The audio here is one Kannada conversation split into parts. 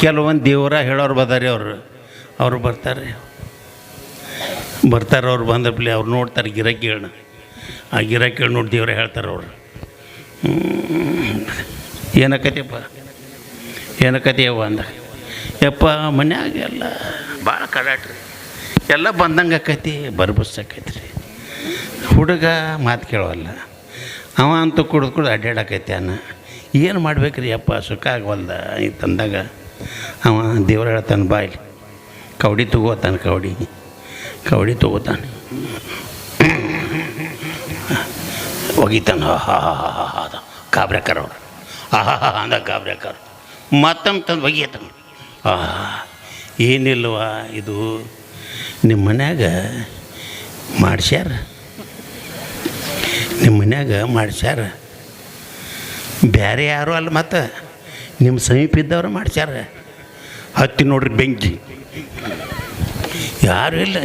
ಕೆಲವೊಂದು ದೇವರ ಹೇಳೋರು ಬದಾರಿ ಅವರು. ಅವರು ಬರ್ತಾರೆ. ಬರ್ತಾರೆ ಅವ್ರು ಬಂದಪ್ಲೆ ಅವ್ರು ನೋಡ್ತಾರೆ ಗಿರಾಕಿಗಳನ್ನ. ಆ ಗಿರಾಕಿಗಳು ನೋಡಿ ದೇವ್ರ ಹೇಳ್ತಾರೆ ಅವರು. ಏನಕತಿಯಪ್ಪ? ಏನಕತಿಯವ್ವ ಅಂದ. ಯಪ್ಪ, ಮನ್ಯಾಗ ಎಲ್ಲ ಭಾಳ ಕಡಾಟ್ರಿ ಎಲ್ಲ ಬಂದಂಗೆ ಆಕೈತಿ ಬರ್ಬಸ್ ಆಕೈತಿ ರೀ ಹುಡುಗ ಮಾತು ಕೇಳೋಲ್ಲ ಅವ ಅಂತೂ ಕುಡ್ದು ಕುಡ್ದು ಅಡ್ಡಾಡಕೈತಿ ಅನ್ನ. ಏನು ಮಾಡ್ಬೇಕ್ರಿ ಅಪ್ಪ ಸುಖ ಆಗವಲ್ದ ಈ ತಂದಾಗ? ಅವ ದೇವ್ರ ಹೇಳ್ತಾನೆ ಬಾಯ್ಲಿ ಕವಡಿ ತಗೋತಾನೆ, ಕವಡಿ. ಕವಡಿ ತಗೋತಾನೆ. ಒಗಿತಾನೆ ಹಾ ಹಾ ಹಾ ಹಾ ಅದ. ಕಾಬ್ರೆಕರ್ ಅವ್ರು. ಆ, ಹಾ ಹಾ ಅಂದ ಕಾಬ್ರೆಕರ್ ಮತ್ತೊಮ್ಮೆ ತಂದು ಒಗಿಯತಾನೆ. ಆ ಏನಿಲ್ವ ಇದು ನಿಮ್ಮ ಮನ್ಯಾಗ ಮಾಡ್ಸ್ಯಾರ? ನಿಮ್ಮ ಮನ್ಯಾಗ ಮಾಡ್ಸ್ಯಾರ. ಬೇರೆ ಯಾರು ಅಲ್ಲ ಮತ್ತು. ನಿಮ್ಮ ಸಮೀಪ ಇದ್ದವ್ರು ಮಾಡ್ಸ್ಯಾರ. ಹತ್ತಿ ನೋಡ್ರಿ ಬೆಂಕಿ. ಯಾರು ಇಲ್ಲ.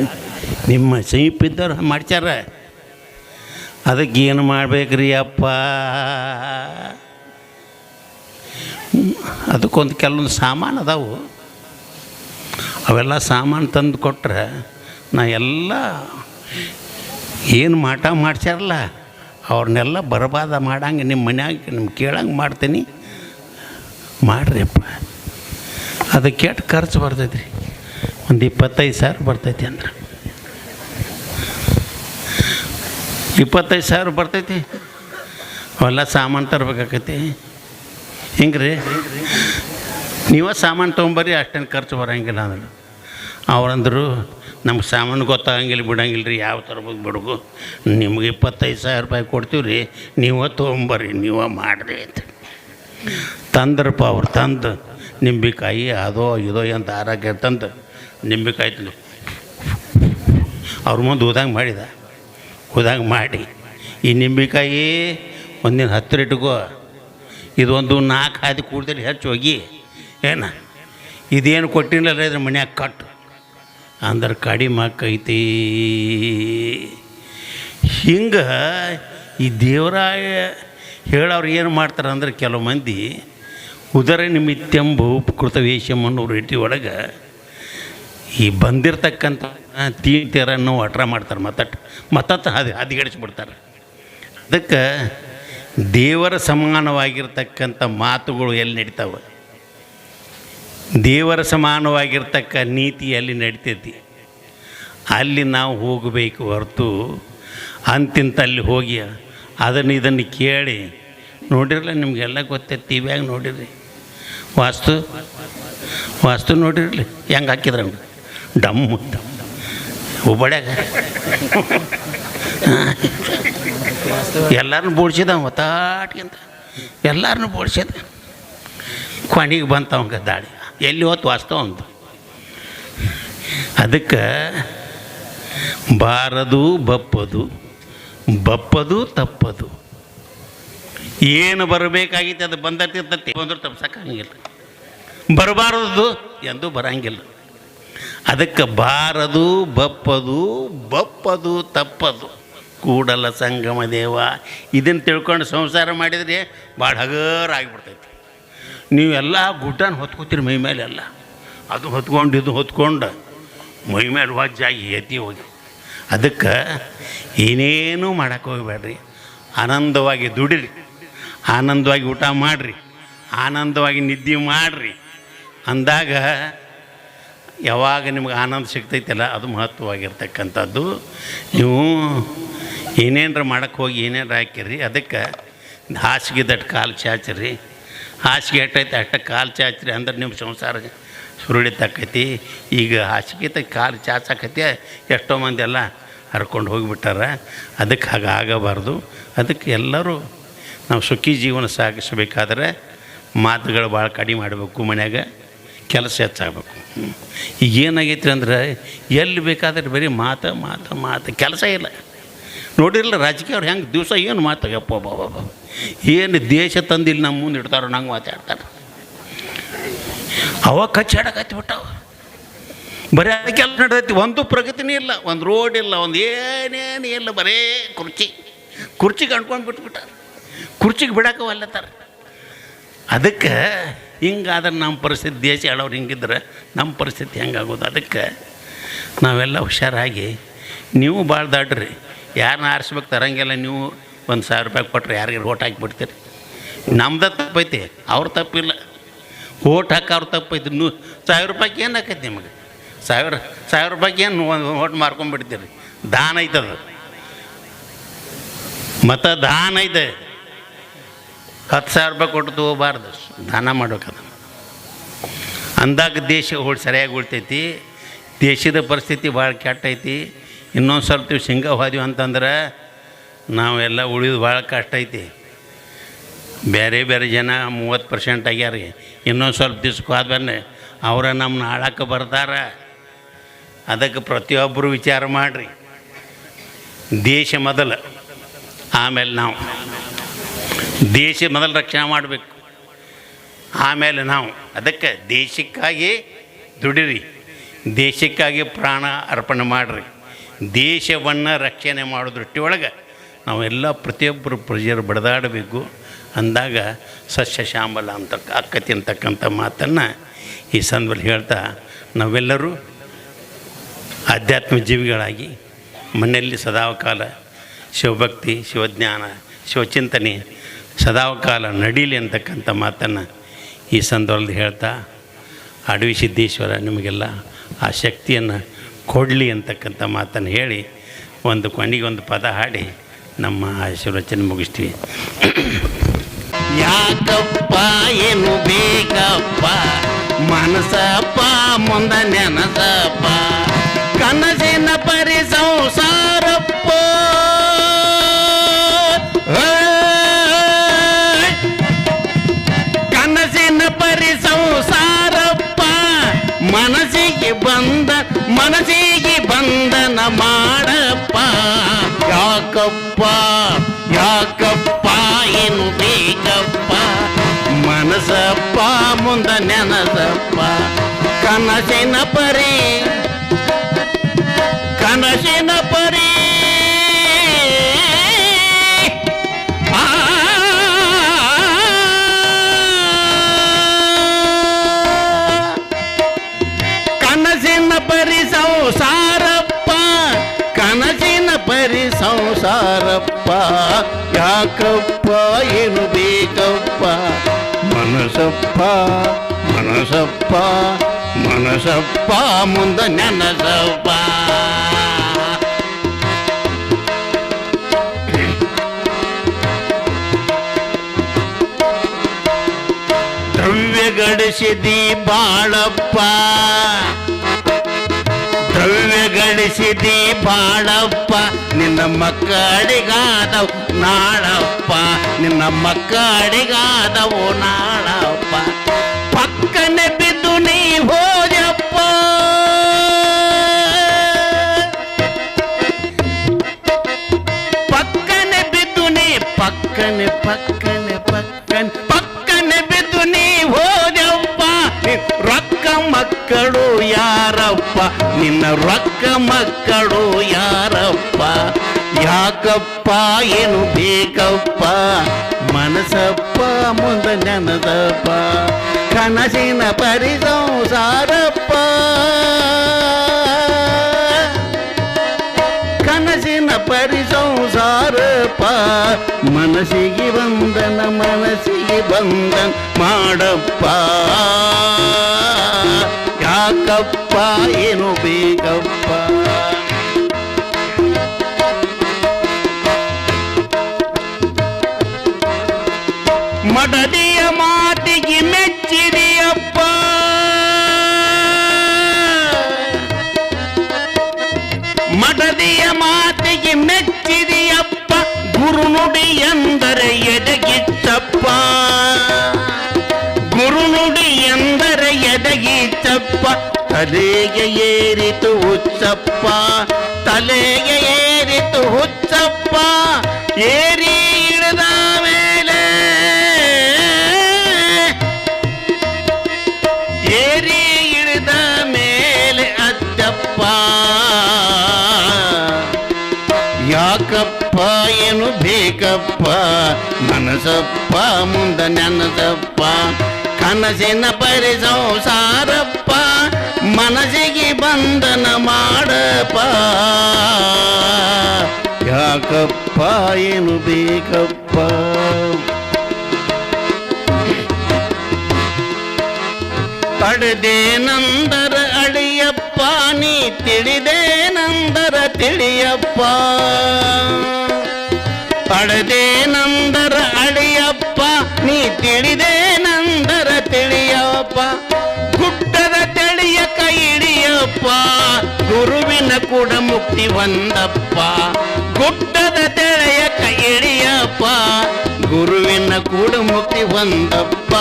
ನಿಮ್ಮ ಸಮೀಪ ಇದ್ದವ್ರು ಮಾಡ್ಸ್ಯಾರ. ಅದಕ್ಕೆ ಏನು ಮಾಡ್ಬೇಕ್ರಿ ಅಪ್ಪ? ಅದಕ್ಕೊಂದು ಕೆಲವೊಂದು ಸಾಮಾನು ಅದಾವು. ಅವೆಲ್ಲ ಸಾಮಾನು ತಂದು ಕೊಟ್ರೆ ನಾ ಎಲ್ಲ ಏನು ಮಾಟ ಮಾಡ್ಸ್ಯಾರಲ್ಲ, ಅವ್ರನ್ನೆಲ್ಲ ಬರಬಾದ ಮಾಡಂಗೆ ನಿಮ್ಮ ಮನ್ಯಾಗ, ನಿಮ್ಮ ಕೇಳಂಗೆ ಮಾಡ್ತೀನಿ. ಮಾಡ್ರಿ ಅದು ಕೆಟ್ಟ ಖರ್ಚು ಬರ್ತೈತಿ ರೀ ಒಂದು ಇಪ್ಪತ್ತೈದು ಸಾವಿರ ಬರ್ತೈತಿ ಅಂದ್ರೆ. ಇಪ್ಪತ್ತೈದು ಸಾವಿರ ಬರ್ತೈತಿ. ಅವೆಲ್ಲ ಸಾಮಾನು ತರ್ಬೇಕಾಕೈತಿ ಹಿಂಗೆ ರೀ ನೀವೇ ಸಾಮಾನು ತೊಗೊಂಬರ್ರಿ ಅಷ್ಟೇನು ಖರ್ಚು ಬರೋಂಗಿಲ್ಲ ಅಂದ್ರೆ. ಅವ್ರಂದ್ರು, ನಮ್ಗೆ ಸಾಮಾನು ಗೊತ್ತಾಗಂಗಿಲ್ಲ ಬಿಡಂಗಿಲ್ಲ ರೀ ಯಾವ ತರಬೇಕು ಬಿಡಗು. ನಿಮ್ಗೆ ಇಪ್ಪತ್ತೈದು ಸಾವಿರ ರೂಪಾಯಿ ಕೊಡ್ತೀವಿ ರೀ ನೀವೇ ತೊಗೊಂಬರ್ರಿ ನೀವೇ ಮಾಡಿರಿ ಅಂತ ತಂದ್ರಪ್ಪ ಅವ್ರು ತಂದು ನಿಂಬೆಕಾಯಿ ಅದೋ ಇದೋ ಅಂತ ಆರೋಗ್ಯ ತಂದು ನಿಂಬೆಕಾಯಿ ತಿಂದು ಅವ್ರ ಮುಂದೆ ಊದಂಗೆ ಮಾಡಿದ. ಊದಂಗೆ ಮಾಡಿ. ಈ ನಿಂಬೆಕಾಯಿ ಒಂದಿನ ಹತ್ತು ಇಟ್ಕೋ. ಇದೊಂದು ನಾಲ್ಕು ಹಾದಿ ಕೂಡ್ದಲ್ಲಿ ಹೆಚ್ಚು ಹೋಗಿ. ಏನ? ಇದೇನು ಕೊಟ್ಟಿಲ್ಲ ಇದ್ರ ಮನ್ಯಾಗ ಕಟ್ಟು ಅಂದ್ರೆ ಕಡಿಮೆ ಆಕೈತಿ. ಹಿಂಗೆ ಈ ದೇವರಾಯ ಹೇಳೋರು ಏನು ಮಾಡ್ತಾರೆ ಅಂದ್ರೆ ಕೆಲವು ಮಂದಿ, ಉದರ ನಿಮಿತ್ಯಂಬು ಉಪಕೃತ ವೇಷಂ ಅನ್ನೋ ರೀತಿ ಒಳಗೆ ಈ ಬಂದಿರತಕ್ಕಂಥ ತೀರ್ಥರನ್ನು ಅಟ್ರ ಮಾಡ್ತಾರೆ ಮತ್ತಟ್ಟು ಮತ್ತಟ್ಟು ಹದಿ, ಹದಿಗೆಡಿಸ್ಬಿಡ್ತಾರೆ. ಅದಕ್ಕೆ ದೇವರ ಸಮಾನವಾಗಿರ್ತಕ್ಕಂಥ ಮಾತುಗಳು ಎಲ್ಲಿ ನಡೀತಾವೆ? ದೇವರ ಸಮಾನವಾಗಿರ್ತಕ್ಕ ನೀತಿ ಎಲ್ಲಿ ನಡಿತೈತಿ? ಅಲ್ಲಿ ನಾವು ಹೋಗಬೇಕು ಹೊರತು, ಅಂತಿಂತಲ್ಲಿ ಹೋಗಿ ಅದನ್ನು ಇದನ್ನು ಕೇಳಿ ನೋಡಿರಲ್ಲ ನಿಮಗೆಲ್ಲ ಗೊತ್ತೈತಿ ಟಿ ವಿಯಾಗ ನೋಡಿರಿ. ವಾಸ್ತು ವಾಸ್ತು ನೋಡಿರಲಿ, ಹೆಂಗೆ ಹಾಕಿದ್ರ ಡಮ್ಮು ಹುಬ್ಬಳ್ಯಾಗ ಎಲ್ಲರನ್ನೂ ಬೋಡ್ಸಿದ ಒತ್ತಾಟ್ಗಿಂತ ಎಲ್ಲರನ್ನೂ ಬೋಡ್ಸಿದ ಕೊನೆಗೆ ಬಂತ ಅವಂಗ ದಾಳಿ. ಎಲ್ಲಿ ಹೋತು ವಾಸ್ತವ ಅಂತ. ಅದಕ್ಕೆ, ಬಾರದು, ಬಪ್ಪದು ಬಪ್ಪದು ತಪ್ಪದು. ಏನು ಬರಬೇಕಾಗಿತ್ತು ಅದು ಬಂದಿರ್ತೈತಿ ಬಂದ್ರೆ ತಪ್ಸಕ್ಕಾಗಿಲ್ಲ ಬರಬಾರದು ಎಂದು ಬರಂಗಿಲ್ಲ. ಅದಕ್ಕೆ ಬಾರದು, ಬಪ್ಪದು ಬಪ್ಪದು, ತಪ್ಪದು. ಕೂಡಲ ಸಂಗಮ ದೇವ ಇದನ್ನು ತಿಳ್ಕೊಂಡು ಸಂಸಾರ ಮಾಡಿದರೆ ಭಾಳ ಹಗರ ಆಗಿಬಿಡ್ತೈತಿ. ನೀವೆಲ್ಲ ಗುಡ್ಡನ ಹೊತ್ಕೋತೀರಿ ಮೈ ಮೇಲೆ ಎಲ್ಲ ಅದು ಹೊತ್ಕೊಂಡು, ಇದು ಹೊತ್ಕೊಂಡು ಮೈ ಮೇಲೆ ವಜ್ಜಾಗಿ ಎತ್ತಿ ಹೋಗಿ. ಅದಕ್ಕೆ ಏನೇನೂ ಮಾಡಕ್ಕೆ ಹೋಗಬೇಡ್ರಿ. ಆನಂದವಾಗಿ ದುಡಿರಿ. ಆನಂದವಾಗಿ ಊಟ ಮಾಡಿರಿ. ಆನಂದವಾಗಿ ನಿದ್ದೆ ಮಾಡಿರಿ. ಅಂದಾಗ ಯಾವಾಗ ನಿಮ್ಗೆ ಆನಂದ ಸಿಗ್ತೈತಲ್ಲ, ಅದು ಮಹತ್ವವಾಗಿರ್ತಕ್ಕಂಥದ್ದು. ನೀವು ಏನೇನರ ಮಾಡಕ್ಕೆ ಹೋಗಿ ಏನೇನ್ರ ಹಾಕಿರಿ, ಅದಕ್ಕೆ ಹಾಸಿಗೆ ದಟ್ಟ ಕಾಲು ಚಾಚ್ರಿ. ಹಾಸಿಗೆ ಎಟ್ಟೈತೆ, ಅಟ್ಟ ಕಾಲು ಚಾಚ್ರಿ, ಅಂದ್ರೆ ನಿಮ್ಮ ಸಂಸಾರ ಸುರುಳಿತಕ್ಕೈತಿ. ಈಗ ಹಾಸಿಗೆ ಕಾಲು ಚಾಚಕತಿ ಎಷ್ಟೋ ಮಂದಿ ಎಲ್ಲ ಹರ್ಕೊಂಡು ಹೋಗಿಬಿಟ್ಟಾರ? ಅದಕ್ಕೆ ಹಾಗೆ ಆಗಬಾರ್ದು. ಅದಕ್ಕೆ ಎಲ್ಲರೂ ನಾವು ಸುಖಿ ಜೀವನ ಸಾಗಿಸಬೇಕಾದ್ರೆ ಮಾತುಗಳು ಭಾಳ ಕಡಿಮೆ ಮಾಡಬೇಕು ಮನ್ಯಾಗ. ಕೆಲಸ ಹೆಚ್ಚಾಗಬೇಕು. ಈಗ ಏನಾಗೈತ್ರಿ ಅಂದ್ರೆ ಎಲ್ಲಿ ಬೇಕಾದ್ರೆ ಬರೀ ಮಾತು ಮಾತು ಮಾತು, ಕೆಲಸ ಇಲ್ಲ. ನೋಡಿರಲ್ಲ ರಾಜಕೀಯ ಅವ್ರು ಹೆಂಗೆ ದಿವಸ ಏನು ಮಾತಾಗಪ್ಪ ಬಾಬಾ ಏನು ದೇಶ ತಂದಿಲ್ಲ ನಮ್ಮ ಮುಂದೆ ಇಡ್ತಾರೋ, ನಂಗೆ ಮಾತಾಡ್ತಾರೆ. ಅವ ಕಚ್ಚಾಡಕತ್ತಿ ಬಿಟ್ಟವ ಬರೀ ಕೆಲಸ ನಡೆದೈತಿ. ಒಂದು ಪ್ರಗತಿನೇ ಇಲ್ಲ, ಒಂದು ರೋಡ್ ಇಲ್ಲ, ಒಂದು ಏನೇನು ಇಲ್ಲ, ಬರೇ ಕುರ್ಚಿ. ಕುರ್ಚಿ ಕಂಡ್ಕೊಂಡು ಬಿಟ್ಬಿಟ್ಟಾರ. ಕುರ್ಚಿಗೆ ಬಿಡಕ್ಕೆ ಒಲ್ಲತ್ತಾರ ಅದಕ್ಕೆ ಹಿಂಗಾದ್ರೆ ನಮ್ಮ ಪರಿಸ್ಥಿತಿ ದೇಶ ಹೇಳೋರು ಹಿಂಗಿದ್ರೆ ನಮ್ಮ ಪರಿಸ್ಥಿತಿ ಹೆಂಗಾಗೋದು? ಅದಕ್ಕೆ ನಾವೆಲ್ಲ ಹುಷಾರಾಗಿ, ನೀವು ಭಾಳ ದಾಟ್ರಿ ಯಾರನ್ನ ಆರಿಸ್ಬೇಕು ತರಂಗಿಲ್ಲ, ನೀವು ಒಂದು ಸಾವಿರ ರೂಪಾಯಿ ಕೊಟ್ಟರೆ ಯಾರಿಗೆ ಓಟ್ ಹಾಕಿಬಿಡ್ತೀರಿ. ನಮ್ದು ತಪ್ಪೈತಿ, ಅವ್ರ ತಪ್ಪಿಲ್ಲ. ಓಟ್ ಹಾಕೋರು ತಪ್ಪೈತಿ. ನೂ ಸಾವಿರ ರೂಪಾಯಿಗೆ ಏನು ಹಾಕೈತಿ ನಿಮಗೆ? ಸಾವಿರ ಸಾವಿರ ರೂಪಾಯಿಗೆ ಏನು ಒಂದು ಓಟ್ ಮಾರ್ಕೊಂಡ್ಬಿಡ್ತೀರಿ ದಾನ ಐತದು. ಮತ್ತು ದಾನ ಐತೆ. ಹತ್ತು ಸಾವಿರ ರೂಪಾಯಿ ಕೊಟ್ಟು ತಗೋಬಾರ್ದು. ದಾನ ಮಾಡ್ಬೇಕದ. ಅಂದಾಗ ದೇಶ ಹೋಳಿ ಸರಿಯಾಗಿ ಉಳ್ತೈತಿ. ದೇಶದ ಪರಿಸ್ಥಿತಿ ಭಾಳ ಕೆಟ್ಟೈತಿ. ಇನ್ನೊಂದು ಸ್ವಲ್ಪ ದಿವ್ಸ ಶೇಂಗ ಹೋದ್ವಿ ಅಂತಂದ್ರೆ ನಾವೆಲ್ಲ ಉಳಿದು ಭಾಳ ಕಷ್ಟ ಐತಿ. ಬೇರೆ ಬೇರೆ ಜನ ಮೂವತ್ತು ಪರ್ಸೆಂಟ್ ಆಗ್ಯಾರ. ಇನ್ನೊಂದು ಸ್ವಲ್ಪ ದಿವ್ಸಕ್ಕೆ ಹೋದ್ಮೇಲೆ ಅವರ ನಮ್ಮನ್ನ ಆಳಕ್ಕೆ ಬರ್ತಾರ. ಅದಕ್ಕೆ ಪ್ರತಿಯೊಬ್ಬರು ವಿಚಾರ ಮಾಡಿರಿ. ದೇಶ ಮೊದಲು, ಆಮೇಲೆ ನಾವು. ದೇಶ ಮೊದಲು ರಕ್ಷಣೆ ಮಾಡಬೇಕು. ಆಮೇಲೆ ನಾವು. ಅದಕ್ಕೆ ದೇಶಕ್ಕಾಗಿ ದುಡಿರಿ. ದೇಶಕ್ಕಾಗಿ ಪ್ರಾಣ ಅರ್ಪಣೆ ಮಾಡಿರಿ. ದೇಶವನ್ನು ರಕ್ಷಣೆ ಮಾಡೋ ದೃಷ್ಟಿಯೊಳಗೆ ನಾವೆಲ್ಲ ಪ್ರತಿಯೊಬ್ಬರು ಪ್ರಜೆಯರು ಬಡದಾಡಬೇಕು. ಅಂದಾಗ ಸಸ್ಯ ಶ್ಯಾಮಲ ಅಂತ ಅಕ್ಕತಿ ಅಂತಕ್ಕಂಥ ಮಾತನ್ನು ಈ ಸಂದರ್ಭದಲ್ಲಿ ಹೇಳ್ತಾ ನಾವೆಲ್ಲರೂ ಆಧ್ಯಾತ್ಮ ಜೀವಿಗಳಾಗಿ ಮನೆಯಲ್ಲಿ ಸದಾವಕಾಲ ಶಿವಭಕ್ತಿ, ಶಿವಜ್ಞಾನ, ಶಿವಚಿಂತನೆ, ಸದಾವಕಾಲ ನಡೀಲಿ ಅಂತಕ್ಕಂಥ ಮಾತನ್ನು ಈ ಸಂದರ್ಭದಲ್ಲಿ ಹೇಳ್ತಾ, ಅಡವಿ ಸಿದ್ದೇಶ್ವರ, ನಿಮಗೆಲ್ಲ ಆ ಶಕ್ತಿಯನ್ನು ಕೊಡಲಿ ಅಂತಕ್ಕಂಥ ಮಾತನ್ನು ಹೇಳಿ ಒಂದು ಕೊನೆಗೆ ಒಂದು ಪದ ಹಾಡಿ ನಮ್ಮ ಆಶೀರ್ವಚನೆ ಮುಗಿಸ್ತೀವಿ. ಯಾಕಪ್ಪ, ಏನು ಬೇಕಪ್ಪ? ಮನಸಪ್ಪ, ಮುಂದ ನೆನಸಪ್ಪ. ಕನಸಿನ ಪರಿ ಸಂಸಾರಪ್ಪ ಏಯ್! ಕನಸಿನ ಪರಿ ಸಂಸಾರಪ್ಪ ಮನಸ್ಸಿಗೆ ಬಂದ, ಮನಸ್ಸಿಗೆ ಬಂಧನ ಮಾಡಪ್ಪ. ಯಾಕಪ್ಪ ಯಾಕಪ್ಪ, ಏನು ಬೇಕಪ್ಪ. ಮನಸಪ್ಪ, ಮುಂದ ನೆನಸಪ್ಪ. ಕನಸಿನ ಪರಿ ಕನಸಿನ ಪರಿ ಕನಸಿನ ಪರಿ ಸಂಸಾರಪ್ಪ ಕನಸಿನ ಪರಿ ಸಂಸಾರಪ್ಪ ಯಾಕಪ್ಪ ಏನು ಬೇಕಪ್ಪ ಮನಸಪ್ಪ ಮನಸಪ್ಪ ಮನಸಪ್ಪ, ಮುಂದ ನೆನಸಪ್ಪ. ದ್ರವ್ಯ ಗಳಿಸಿದಿ ಬಾಳಪ್ಪ ದ್ರವ್ಯ ಗಳಿಸಿದಿ ಬಾಳಪ್ಪ ನಿನ್ನ ಮಕ್ಕಳಿಗಾದವು ನಾಳಪ್ಪ. ನಿನ್ನ ಮಕ್ಕಳಿಗಾದವು ನಾಳಪ್ಪ. ನೀ ಪಕ್ಕನೆ ಪಕ್ಕನೆ ಪಕ್ಕನೆ ಪಕ್ಕನೆ ಬಿದ್ದು ನೀ ಹೋದಪ್ಪ ನಿನ್ ರೊಕ್ಕ ಮಕ್ಕಳು ಯಾರಪ್ಪ ನಿನ್ನ ರೊಕ್ಕ ಮಕ್ಕಳು ಯಾರಪ್ಪ ಯಾಕಪ್ಪ ಏನು ಬೇಕಪ್ಪ ಮನಸಪ್ಪ ಮುಂದ ನೆನದಪ್ಪ ಕನಸಿನ ಪರಿ ಸಂಸಾರಪ್ಪ ಕನಸಿನ ಪರಿ ಸಂಸಾರಪ್ಪ ಮನಸ್ಸಿಗೆ ಬಂದನ ಮನಸ್ಸಿಗೆ ಬಂದನ ಮಾಡಪ್ಪ ಯಾಕಪ್ಪ ಏನು ಬೇಕಪ್ಪ ಮಡದಿಯ ಮಾತಿಗೆ ಮೆಚ್ಚಿದೆಯಪ್ಪ ಮಡದಿಯ ಮಾತಿಗೆ ಎದಗಿತ್ತಪ್ಪ ಗುರುನುಡಿ ಎಂದರೆ ಎದಗಿತ್ತಪ್ಪ ತಲೆಗೆ ಏರಿತು ಹುಚ್ಚಪ್ಪ ತಲೆಗೆ ಏರಿತು ಹುಚ್ಚಪ್ಪ ಏರಿ ಯಾಕಪ್ಪ ಏನು ಬೇಕಪ್ಪ, ಮನಸಪ್ಪ, ಮುಂದ ನೆನಸಪ್ಪ. ಕನಸಿನ ಪರಿ ಸಂಸಾರಪ್ಪ ಮನಸ್ಸಿಗೆ ಬಂಧನ ಮಾಡಪ್ಪ. ಯಾಕಪ್ಪ, ಏನು ಬೇಕಪ್ಪ? ಪಡೆದೇನಂದರ ಅಡಿಯಪ್ಪ ನೀ ತಿಳಿದೇನಂದರ ತಿಳಿಯಪ್ಪ. ಪಡೆದೇನಂದರ ಅಡಿಯಪ್ಪ ನೀ ತಿಳಿದೇನಂದರ ತಿಳಿಯಪ್ಪ ಗುಡ್ಡದ ತಿಳಿಯ ಕೈ ಹಿಡಿಯಪ್ಪ ಗುರುವಿನ ಕೂಡ ಮುಕ್ತಿ ಒಂದಪ್ಪ ಗುಡ್ಡದ ತೆಳೆಯ ಕೈ ಹಿಡಿಯಪ್ಪ ಗುರುವಿನ ಕೂಡ ಮುಕ್ತಿ ಒಂದಪ್ಪ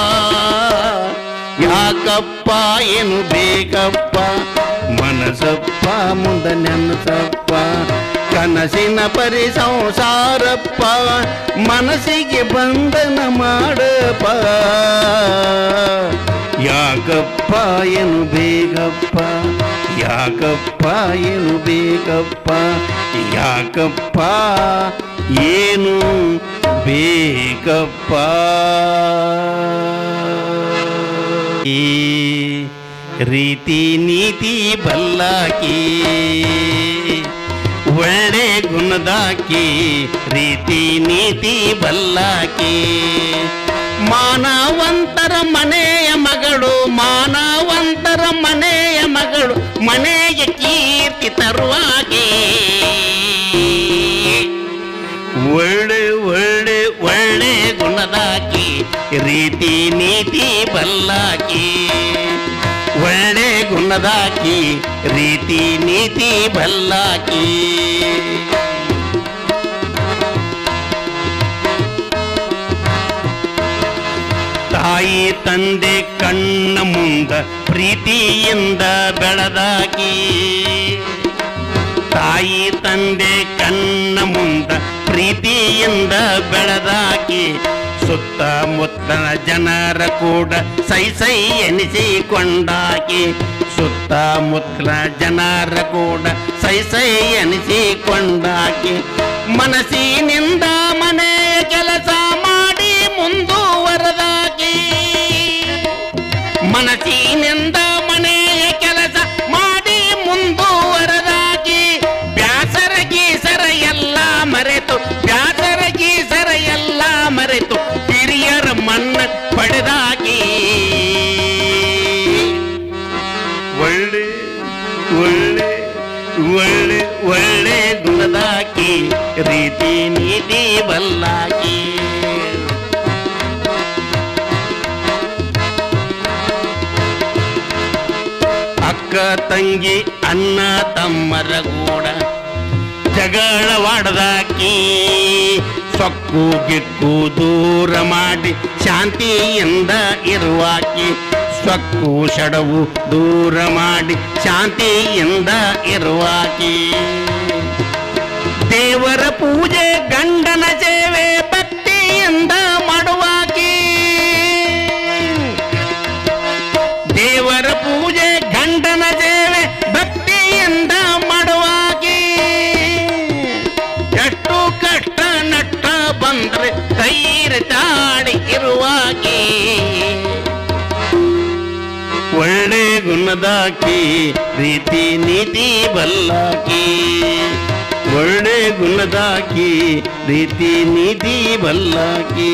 ಯಾಕಪ್ಪ ಏನು ಬೇಕಪ್ಪ ಮನಸಪ್ಪ ಮುಂದ ನೆನಸಪ್ಪ ಕನಸಿನ ಪರಿ ಸಂಸಾರಪ್ಪ ಮನಸ್ಸಿಗೆ ಬಂಧನ ಮಾಡಪ್ಪ. ಯಾಕಪ್ಪ ಏನು ಬೇಕಪ್ಪ ಯಾಕಪ್ಪ ಏನು ಬೇಕಪ್ಪ ಯಾಕಪ್ಪ ಏನು ಬೇಕಪ್ಪ ಈ ರೀತಿ ನೀತಿ ಬಲ್ಲಾಕಿ ಒಳ್ಳೆ ಗುಣದಾಕಿ ರೀತಿ ನೀತಿ ಬಲ್ಲಾಕಿ. ಮಾನವಂತರ ಮನೆಯ ಮಗಳು, ಮಾನವಂತರ ಮನೆಯ ಮಗಳು, ಮನೆಯ ಕೀರ್ತಿ ತರುವಾಗೆ. ಒಳ್ಳೆ ಒಳ್ಳೆ ಒಳ್ಳೆ ಗುಣದಾಕಿ ರೀತಿ ನೀತಿ ಬಲ್ಲಾಕಿ. ಒಳ್ಳೆ ಗುಣದಾಕಿ, ರೀತಿ ನೀತಿ ಬಲ್ಲಾಕಿ. ತಾಯಿ ತಂದೆ ಕಣ್ಣ ಮುಂದ ಪ್ರೀತಿಯಿಂದ ಬೆಳೆದಾಕಿ. ತಾಯಿ ತಂದೆ ಕಣ್ಣ ಮುಂದ ಪ್ರೀತಿಯಿಂದ ಬೆಳೆದಾಕಿ. ಸುತ್ತಮುತ್ತಲ ಜನರ ಕೂಡ ಸೈ ಸೈ ಎನಿಸಿಕೊಂಡಾಕಿ. ಸುತ್ತಮುತ್ತಲ ಜನರ ಕೂಡ ಸೈ ಸೈ ಎನಿಸಿಕೊಂಡಾಕಿ. ಮನಸ್ಸಿನಿಂದ ರೀತಿ ನೀತಿ ಬಲ್ಲಾಗಿ. ಅಕ್ಕ ತಂಗಿ ಅಣ್ಣ ತಮ್ಮರ ಗೂಡ ಜಗಳವಾಡದಾಕಿ ಸೊಕ್ಕು ಗಿಕ್ಕು ದೂರ ಮಾಡಿ ಶಾಂತಿಯಿಂದ ಇರುವಾಕಿ. ಸೊಕ್ಕು ಶಡವು ದೂರ ಮಾಡಿ ಶಾಂತಿಯಿಂದ ಇರುವಾಕಿ. ಗುಣದಾಕಿ ಪ್ರೀತಿ ನೀತಿ ಬಲ್ಲಾಕಿ ಒಳ್ಳೆ ಗುಣದಾಕಿ ಪ್ರೀತಿ ನೀತಿ ಬಲ್ಲಾಕಿ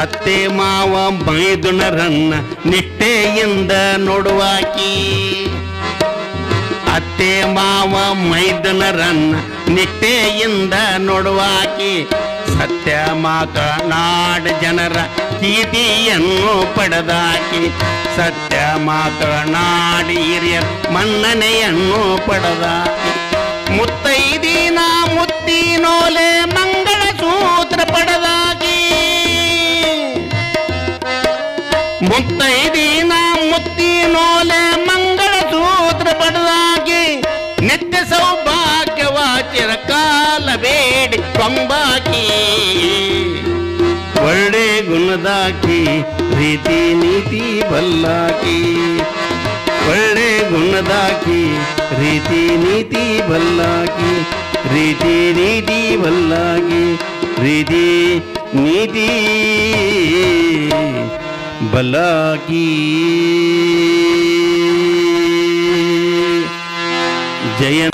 ಅತ್ತೆ ಮಾವ ಮೈದುನರನ್ನ ನಿಷ್ಠೆಯಿಂದ ನೋಡುವಾಕಿ ಅತ್ತೆ ಮಾವ ಮೈದನರನ್ನ ನಿಷ್ಠೆಯಿಂದ ನೋಡುವಾಕಿ ಸತ್ಯ ಮಾತ ನಾಡ ಜನರ ಕೀರ್ತಿಯನ್ನು ಪಡೆದಾಕಿ. ಸತ್ಯ ಮಾತ ನಾಡಿ ಹಿರಿಯರ ಮನ್ನಣೆಯನ್ನು ಪಡೆದಾಕಿ. ಮುತ್ತೈದೀನ ಮುತ್ತಿನೋಲೆ ಮಂಗಳ ಸೂತ್ರ ಪಡೆದಾಕಿ. ಮುತ್ತೈದೀನ ಮುತ್ತಿನೋಲೆ ಮಂಗಳ ಸೂತ್ರ ಪಡೆದಾಕಿ. ನಿತ್ಯ ಸೌಭಾಗ್ಯವಾಚಿರ ಕಾಲ ಬೇಡಿ ಕೊಂಬಾಕಿ. ಒಳ್ಳೆ ಗುಣದಾಕಿ ರೀತಿ ನೀತಿ, ಬಲ್ಲಾಕಿ. ಒಳ್ಳೆ ಗುಣದಾಕಿ ರೀತಿ ನೀತಿ, ಬಲ್ಲಾಕಿ. ರೀತಿ ರೀತಿ ಬಲ್ಲಾಕಿ. ರೀತಿ ನೀತಿ, ಬಲ್ಲಾಕಿ. ಜಯ